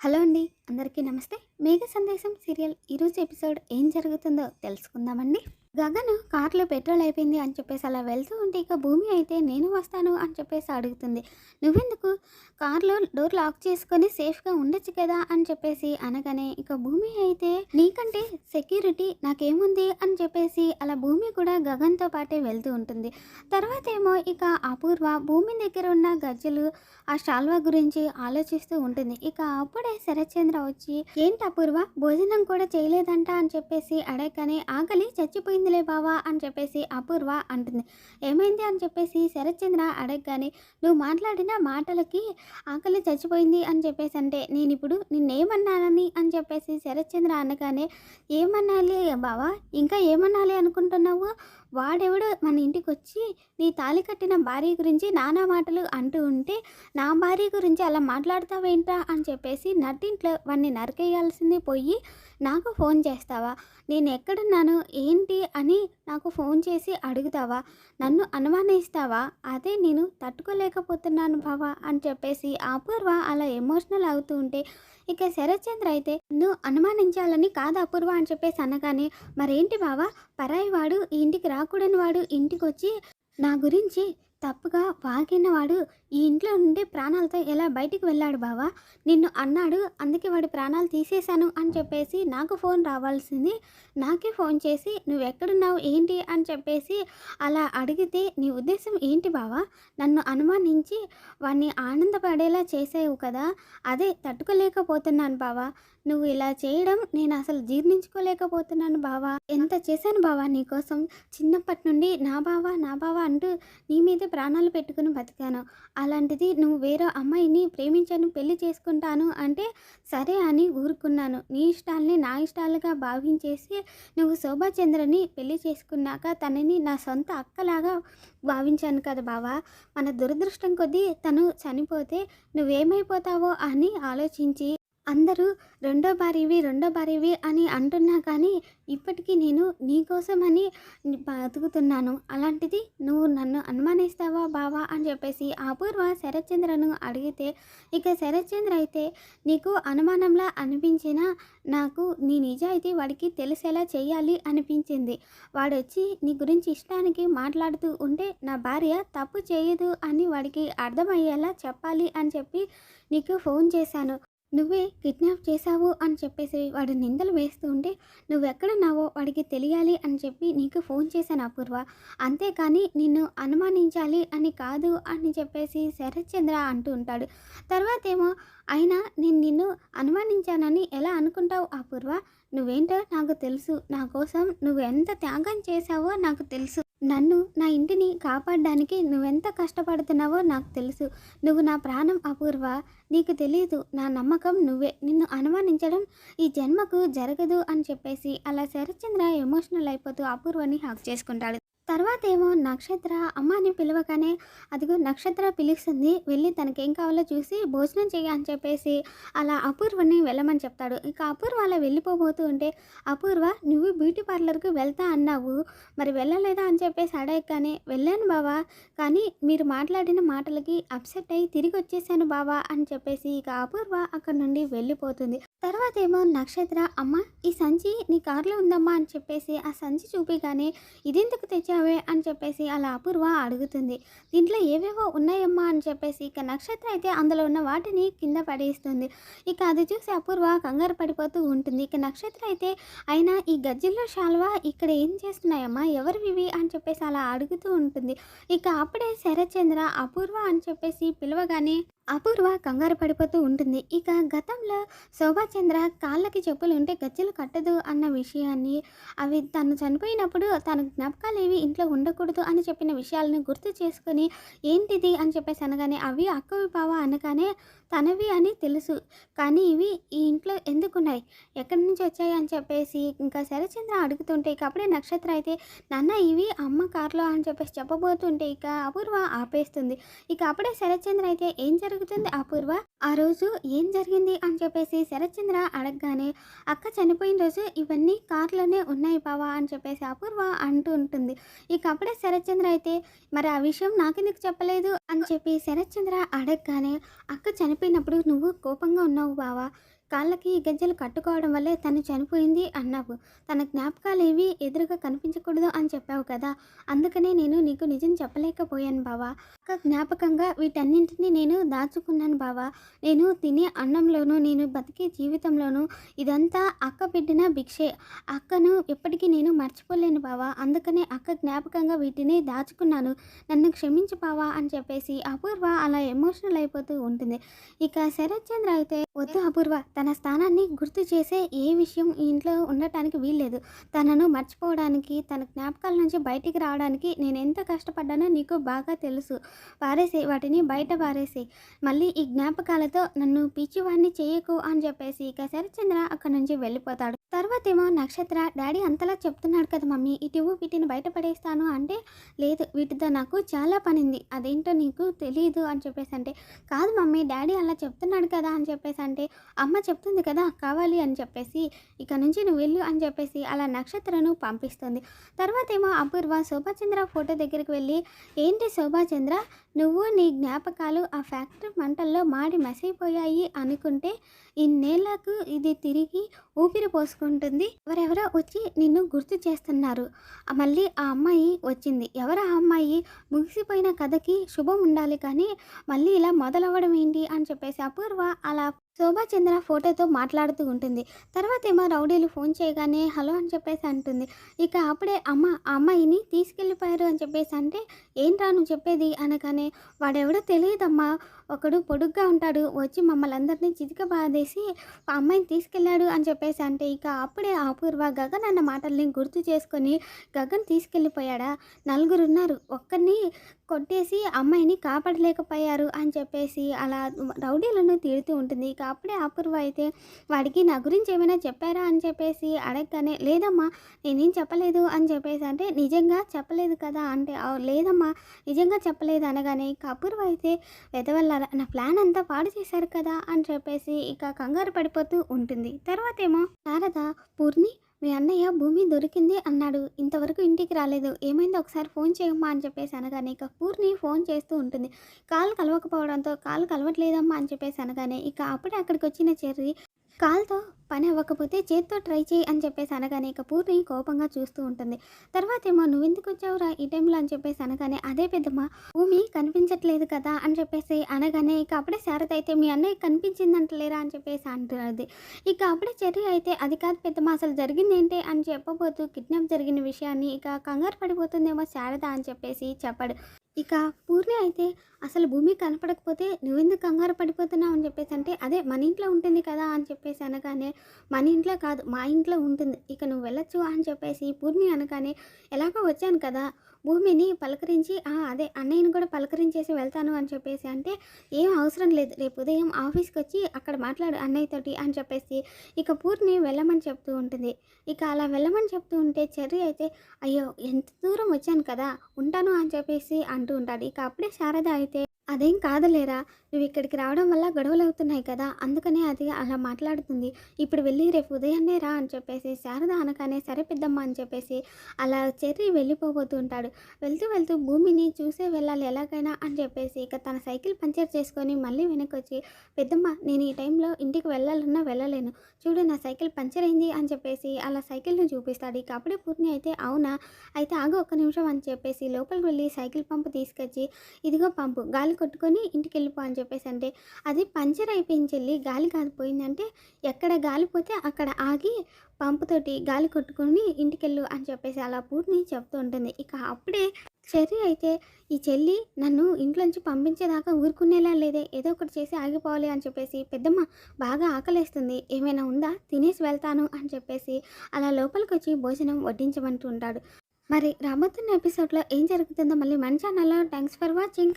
Hello అండి అందరికీ నమస్తే. మేఘ సందేశం సీరియల్ ఈరోజు ఎపిసోడ్ ఏం జరుగుతుందో తెలుసుకుందామండి. గగన్ కార్లో పెట్రోల్ అయిపోయింది అని చెప్పేసి అలా వెళ్తూ ఉంటే ఇక భూమి అయితే నేను వస్తాను అని చెప్పేసి అడుగుతుంది. నువ్వెందుకు? కార్లో డోర్ లాక్ చేసుకొని సేఫ్గా ఉండొచ్చు కదా అని చెప్పేసి అనగానే ఇక భూమి అయితే నీకంటే సెక్యూరిటీ నాకేముంది అని చెప్పేసి అలా భూమి కూడా గగన్తో పాటే వెళ్తూ ఉంటుంది. తర్వాత ఏమో ఇక అపూర్వ భూమి దగ్గర ఉన్న గజ్జలు ఆ శాల్వా గురించి ఆలోచిస్తూ ఉంటుంది. ఇక అప్పుడే శరత్చంద్ర వచ్చి ఏంటి అపూర్వ భోజనం కూడా చేయలేదంట అని చెప్పేసి అడగగానే ఆకలి చచ్చిపోయిందిలే బావా అని చెప్పేసి అపూర్వ అంటుంది. ఏమైంది అని చెప్పేసి శరత్చంద్ర అడగగానే నువ్వు మాట్లాడిన మాటలకి ఆకలి చచ్చిపోయింది అని చెప్పేసి అంటే నేను ఇప్పుడు నిన్నేమన్నానని అని చెప్పేసి శరత్చంద్ర అనగానే ఏమనాలి బావా ఇంకా ఏమనాలి అనుకుంటున్నావు? వాడెవడు మన ఇంటికి వచ్చి నీ తాళి కట్టిన భార్య గురించి నానా మాటలు అంటూ ఉంటే నా భార్య గురించి అలా మాట్లాడతావేంటా అని చెప్పేసి నట్టింట్లో వాడిని నరికేయాల్సింది పోయి నాకు ఫోన్ చేస్తావా? నేను ఎక్కడున్నాను? ఏంటి అని నాకు ఫోన్ చేసి అడుగుతావా? నన్ను అనుమానిస్తావా? అదే నేను తట్టుకోలేకపోతున్నాను బావా అని చెప్పేసి అపూర్వ అలా ఎమోషనల్ అవుతూ ఉంటే ఇక శరత్చంద్ర అయితే నువ్వు అనుమానించాలని కాదు అపూర్వ అని చెప్పేసి అనగానే మరేంటి బావా? పరాయి వాడు ఇంటికి రాకూడని వాడు ఇంటికి వచ్చి నా గురించి తప్పుగా వాగిన వాడు ఈ ఇంట్లో నుండి ప్రాణాలతో ఎలా బయటికి వెళ్ళాడు బావా? నిన్ను అన్నాడు అందుకే వాడి ప్రాణాలు తీసేశాను అని చెప్పేసి నాకు ఫోన్ రావాల్సింది. నాకే ఫోన్ చేసి నువ్వు ఎక్కడున్నావు ఏంటి? అని చెప్పేసి అలా అడిగితే నీ ఉద్దేశం ఏంటి బావా? నన్ను అనుమానించి వాడిని ఆనందపడేలా చేసావు కదా? అదే తట్టుకోలేకపోతున్నాను బావా. నువ్వు ఇలా చేయడం నేను అసలు జీర్ణించుకోలేకపోతున్నాను బావా. ఎంత చేశాను బావా నీకోసం చిన్నప్పటి నుండి నా బావా నా బావా అంటూ నీ మీదే ప్రాణాలు పెట్టుకుని బతికాను. అలాంటిది నువ్వు వేరే అమ్మాయిని ప్రేమించాను పెళ్ళి చేసుకుంటాను అంటే సరే అని ఊరుకున్నాను. నీ ఇష్టాల్ని నా ఇష్టాలుగా భావించేసి నువ్వు శోభాచంద్రని పెళ్ళి చేసుకున్నాక తనని నా సొంత అక్కలాగా భావించాను కదా బావా. మన దురదృష్టం కొద్దీ తను చనిపోతే నువ్వేమైపోతావో అని ఆలోచించి అందరూ రెండో భార్యవి రెండో భార్యవి అని అంటున్నా కానీ ఇప్పటికీ నేను నీకోసమని బతుకుతున్నాను. అలాంటిది నువ్వు నన్ను అనుమానిస్తావా బావా అని చెప్పేసి అపూర్వ శరత్చంద్రను అడిగితే ఇక శరత్చంద్ర అయితే నీకు అనుమానంలా అనిపించినా నాకు నీ నిజాయితీ వాడికి తెలిసేలా చేయాలి అనిపించింది. వాడొచ్చి నీ గురించి ఇష్టానికి మాట్లాడుతూ ఉంటే నా భార్య తప్పు చేయదు అని వాడికి అర్థమయ్యేలా చెప్పాలి అని చెప్పి నీకు ఫోన్ చేశాను. నువ్వే కిడ్నాప్ చేశావు అని చెప్పేసి వాడు నిందలు వేస్తూ ఉంటే నువ్వెక్కడున్నావో వాడికి తెలియాలి అని చెప్పి నీకు ఫోన్ చేశాను అపూర్వ. అంతేకాని నిన్ను అనుమానించాలి అని కాదు అని చెప్పేసి శరత్చంద్ర అంటూ ఉంటాడు. తర్వాత ఏమో అయినా నేను నిన్ను అనుమానించానని ఎలా అనుకుంటావు అపూర్వ? నువ్వేంటో నాకు తెలుసు. నా కోసం నువ్వు ఎంత త్యాగం చేశావో నాకు తెలుసు. నన్ను నా ఇంటిని కాపాడడానికి నువ్వెంత కష్టపడుతున్నావో నాకు తెలుసు. నువ్వు నా ప్రాణం అపూర్వ. నీకు తెలియదు నా నమ్మకం నువ్వే. నిన్ను అనుమానించడం ఈ జన్మకు జరగదు అని చెప్పేసి అలా శరత్చంద్ర ఎమోషనల్ అయిపోతూ అపూర్వని హక్ చేసుకుంటాడు. తర్వాత ఏమో నక్షత్ర అమ్మాని పిలవగానే అదిగో నక్షత్ర పిలుస్తుంది వెళ్ళి తనకేం కావాలో చూసి భోజనం చేయ అని చెప్పేసి అలా అపూర్వని వెళ్ళమని చెప్తాడు. ఇక అపూర్వ అలా వెళ్ళిపోబోతూ ఉంటే అపూర్వ నువ్వు బ్యూటీ పార్లర్కి వెళ్తా అన్నావు. మరి వెళ్ళలేదా అని చెప్పేసి అడగగానే వెళ్ళాను బావా కానీ మీరు మాట్లాడిన మాటలకి అప్సెట్ అయ్యి తిరిగి వచ్చేసాను బావా అని చెప్పేసి ఇక అపూర్వ అక్కడ నుండి వెళ్ళిపోతుంది. తర్వాత ఏమో నక్షత్ర అమ్మ ఈ సంచి నీ కారులో ఉందమ్మా అని చెప్పేసి ఆ సంచి చూపిగానే ఇదెందుకు తెచ్చావే అని చెప్పేసి అలా అపూర్వ అడుగుతుంది. దీంట్లో ఏవేవో ఉన్నాయమ్మా అని చెప్పేసి ఇక నక్షత్ర అయితే అందులో ఉన్న వాటిని కింద పడేస్తుంది. ఇక అది చూసి అపూర్వ కంగారు పడిపోతూ ఉంటుంది. ఇక నక్షత్ర అయితే అయినా ఈ గజ్జిల్లో శాల్వా? ఇక్కడ ఏం చేస్తున్నాయమ్మా? ఎవరివి అని చెప్పేసి అలా అడుగుతూ ఉంటుంది. ఇక అప్పుడే శరత్చంద్ర అపూర్వ అని చెప్పేసి పిలవగానే అపూర్వ కంగారు పడిపోతూ ఉంటుంది. ఇక గతంలో శోభాచంద్ర కాళ్ళకి చెప్పులు ఉంటే గజ్జలు కట్టదు అన్న విషయాన్ని అవి తను చనిపోయినప్పుడు తన జ్ఞాపకాలు ఏవి ఇంట్లో ఉండకూడదు అని చెప్పిన విషయాలను గుర్తు చేసుకొని ఏంటిది? అని చెప్పేసి అనగానే అవి అక్కవి బావ? అనగానే తనవి అని తెలుసు. కానీ ఇవి ఈ ఇంట్లో ఎందుకున్నాయి? ఎక్కడి నుంచి వచ్చాయి? అని చెప్పేసి ఇంకా శరచంద్ర అడుగుతుంటే ఇక అప్పుడే నక్షత్ర అయితే నాన్న ఇవి అమ్మ కార్లో? అని చెప్పేసి చెప్పబోతుంటే ఇక అపూర్వ ఆపేస్తుంది. ఇక అప్పుడే శరత్చంద్ర అయితే ఏం జరుగుతుంది అపూర్వ. ఆ రోజు ఏం జరిగింది అని చెప్పేసి శరత్చంద్ర అడగగానే అక్క చనిపోయిన రోజు ఇవన్నీ కార్లోనే ఉన్నాయి బావా అని చెప్పేసి అపూర్వ అంటూ ఉంటుంది. ఇక అప్పుడే శరత్చంద్ర అయితే మరి ఆ విషయం నాకెందుకు చెప్పలేదు? అని చెప్పి శరత్చంద్ర అడగగానే అక్క చనిపోయినప్పుడు నువ్వు కోపంగా ఉన్నావు బావా. కాళ్ళకి గజ్జలు కట్టుకోవడం వల్లే తను చనిపోయింది అన్నావు. తన జ్ఞాపకాలు ఏవి ఎదురుగా కనిపించకూడదు అని చెప్పావు కదా. అందుకనే నేను నీకు నిజం చెప్పలేకపోయాను బావా. అక్క జ్ఞాపకంగా వీటన్నింటినీ నేను దాచుకున్నాను బావా. నేను తినే అన్నంలోనూ నేను బతికే జీవితంలోనూ ఇదంతా అక్క పెట్టిన భిక్షే. అక్కను ఎప్పటికీ నేను మర్చిపోలేను బావా. అందుకనే అక్క జ్ఞాపకంగా వీటిని దాచుకున్నాను. నన్ను క్షమించు బావా అని చెప్పేసి అపూర్వ అలా ఎమోషనల్ అయిపోతూ ఉంటుంది. ఇక శరత్ చంద్ర అయితే వద్దు అపూర్వ తన స్థానాన్ని గుర్తు చేసే ఏ విషయం ఈ ఇంట్లో ఉండటానికి వీల్లేదు. తనను మర్చిపోవడానికి తన జ్ఞాపకాల నుంచి బయటికి రావడానికి నేను ఎంత కష్టపడ్డానో నీకు బాగా తెలుసు. పారేసే వాటిని బయట పారేసే. మళ్ళీ ఈ జ్ఞాపకాలతో నన్ను పిచ్చివాడిని చేయకు అని చెప్పేసి ఇక శరత్చంద్ర అక్కడి నుంచి వెళ్ళిపోతాడు. తర్వాత ఏమో నక్షత్ర డాడీ అంతలా చెప్తున్నాడు కదా మమ్మీ ఇటు వీటిని బయటపడేస్తాను అంటే లేదు వీటితో నాకు చాలా పనింది అదేంటో నీకు తెలియదు అని చెప్పేసి అంటే కాదు మమ్మీ డాడీ అలా చెప్తున్నాడు కదా అని చెప్పేసి అంటే అమ్మ చెప్తుంది కదా కావాలి అని చెప్పేసి ఇక నుంచి నువ్వు వెళ్ళు అని చెప్పేసి అలా నక్షత్రను పంపిస్తుంది. తర్వాత ఏమో అపూర్వ శోభాచంద్ర ఫోటో దగ్గరికి వెళ్ళి ఏంటి శోభాచంద్ర నువ్వు నీ జ్ఞాపకాలు ఆ ఫ్యాక్టరీ మంటల్లో మాడి మసైపోయాయి అనుకుంటే ఇన్నేళ్ళకు ఇది తిరిగి ఊపిరి చేసుకుంటుంది ఎవరెవరో వచ్చి నిన్ను గుర్తు చేస్తున్నారు. మళ్ళీ ఆ అమ్మాయి వచ్చింది. ఎవరు ఆ అమ్మాయి? ముగిసిపోయిన కథకి శుభం ఉండాలి కానీ మళ్ళీ ఇలా మొదలవ్వడం ఏంటి అని చెప్పేసి అపూర్వ అలా శోభాచంద్ర ఫోటోతో మాట్లాడుతూ ఉంటుంది. తర్వాత ఏమో రౌడీలు ఫోన్ చేయగానే హలో అని చెప్పేసి అంటుంది. ఇక అప్పుడే అమ్మ ఆ అమ్మాయిని తీసుకెళ్ళిపోయారు అని చెప్పేసి అంటే ఏంట్రా నువ్వు చెప్పేది? అనగానే వాడెవడో తెలియదమ్మా. ఒకడు పొడుగ్గా ఉంటాడు. వచ్చి మమ్మల్ని అందరినీ చితిక బాధేసి ఆ అమ్మాయిని తీసుకెళ్ళాడు అని చెప్పేసి అంటే ఇక అప్పుడే అపూర్వ గగన్ అన్న మాటల్ని గుర్తు చేసుకొని గగన్ తీసుకెళ్ళిపోయాడా? నలుగురు ఉన్నారు ఒక్కరిని కొట్టేసి అమ్మాయిని కాపాడలేకపోయారు అని చెప్పేసి అలా రౌడీలను తిడుతూ ఉంటుంది. ఇక అప్పుడే అపూర్వ అయితే వాడికి నా గురించి ఏమైనా చెప్పారా అని చెప్పేసి అడగగానే లేదమ్మా నేనేం చెప్పలేదు అని చెప్పేసి అంటే నిజంగా చెప్పలేదు కదా అంటే లేదమ్మా నిజంగా చెప్పలేదు అనగానే ఇక అపూర్వ అయితే వెదవల్లారా నా ప్లాన్ అంతా పాడు చేశారు కదా అని చెప్పేసి ఇక కంగారు పడిపోతూ ఉంటుంది. తర్వాత ఏమో శారద పూర్ణి మీ అన్నయ్య భూమి దొరికింది అన్నాడు. ఇంతవరకు ఇంటికి రాలేదు. ఏమైందో ఒకసారి ఫోన్ చేయమ్మా అని చెప్పేసి అనగానే ఇక పూర్ణి ఫోన్ చేస్తూ ఉంటుంది. కాలు కలవకపోవడంతో కాలు కలవట్లేదమ్మా అని చెప్పేసి అనగానే ఇక అప్పుడే అక్కడికి వచ్చిన చెర్రి కాల్తో పని అవ్వకపోతే చేత్తో ట్రై చేయి అని చెప్పేసి అనగానే ఇక పూర్ణి కోపంగా చూస్తూ ఉంటుంది. తర్వాత ఏమో నువ్వు ఎందుకు వచ్చావురా ఈ టైంలో? అని చెప్పేసి అనగానే అదే పెద్దమ్మ భూమి కనిపించట్లేదు కదా? అని చెప్పేసి అనగానే ఇక అప్పుడే శారద అయితే మీ అన్నయ్య కనిపించిందంటలేరా? అని చెప్పేసి అంటున్నది ఇక అప్పుడే చెర్రి అయితే అది కాదు పెద్దమ్మ అసలు జరిగింది ఏంటి? అని చెప్పబోతూ కిడ్నాప్ జరిగిన విషయాన్ని ఇక కంగారు పడిపోతుందేమో శారద అని చెప్పేసి చెప్పాడు. ఇక పూర్ణి అయితే అసలు భూమి కనపడకపోతే నువ్వెందుకు కంగారు పడిపోతున్నావు అని చెప్పేసి అంటే అదే మన ఇంట్లో ఉంటుంది కదా అని చెప్పేసి అనగానే మన ఇంట్లో కాదు మా ఇంట్లో ఉంటుంది ఇక నువ్వు వెళ్ళొచ్చు అని చెప్పేసి పూర్ణి అనగానే ఎలాగో వచ్చాను కదా భూమిని పలకరించి అదే అన్నయ్యని కూడా పలకరించేసి వెళ్తాను అని చెప్పేసి అంటే ఏం అవసరం లేదు రేపు ఉదయం ఆఫీస్కి వచ్చి అక్కడ మాట్లాడు అన్నయ్యతోటి అని చెప్పేసి ఇక పూర్ణి వెళ్ళమని చెప్తూ ఉంటుంది. ఇక అలా వెళ్ళమని చెప్తూ ఉంటే చెర్రి అయితే అయ్యో ఎంత దూరం వచ్చాను కదా ఉంటాను అని చెప్పేసి అంటూ ఉంటాడు. ఇక అప్పుడే శారద అయితే అదేం కాదులేరా నువ్వు ఇక్కడికి రావడం వల్ల గొడవలు అవుతున్నాయి కదా అందుకనే అది అలా మాట్లాడుతుంది. ఇప్పుడు వెళ్ళి రేపు ఉదయాన్నే రా అని చెప్పేసి శారద అనగానే సరే పెద్దమ్మ అని చెప్పేసి అలా చెర్రి వెళ్ళిపోబోతూ ఉంటాడు. వెళ్తూ వెళ్తూ భూమిని చూసే వెళ్ళాలి ఎలాగైనా అని చెప్పేసి ఇక తన సైకిల్ పంచర్ చేసుకొని మళ్ళీ వెనక్కి వచ్చి పెద్దమ్మ నేను ఈ టైంలో ఇంటికి వెళ్ళాలన్నా వెళ్ళలేను. చూడు నా సైకిల్ పంచర్ అయింది అని చెప్పేసి అలా సైకిల్ని చూపిస్తాడు. ఇక అప్పుడే పూర్ణి అయితే అవునా? అయితే ఆగు ఒక్క నిమిషం అని చెప్పేసి లోపలికి వెళ్ళి సైకిల్ పంపు తీసుకొచ్చి ఇదిగో పంపు గాలి కొట్టుకొని ఇంటికి వెళ్ళిపో అని చెప్పేసి అంటే అది పంచర్ అయిపోయింది చెల్లి. గాలి కాలిపోయిందంటే ఎక్కడ గాలి పోతే అక్కడ ఆగి పంపుతోటి గాలి కొట్టుకొని ఇంటికెళ్ళు అని చెప్పేసి అలా పూర్ణి చెప్తూ ఉంటుంది. ఇక అప్పుడే చెర్రి అయితే ఈ చెల్లి నన్ను ఇంట్లోంచి పంపించేదాకా ఊరుకునేలా లేదే. ఏదో ఒకటి చేసి ఆగిపోవాలి అని చెప్పేసి పెద్దమ్మ బాగా ఆకలేస్తుంది. ఏమైనా ఉందా? తినేసి వెళ్తాను అని చెప్పేసి అలా లోపలికి వచ్చి భోజనం వడ్డించమంటూ ఉంటాడు. మరి రాబోతున్న ఎపిసోడ్లో ఏం జరుగుతుందో మళ్ళీ మన ఛానల్లో. Thanks for watching.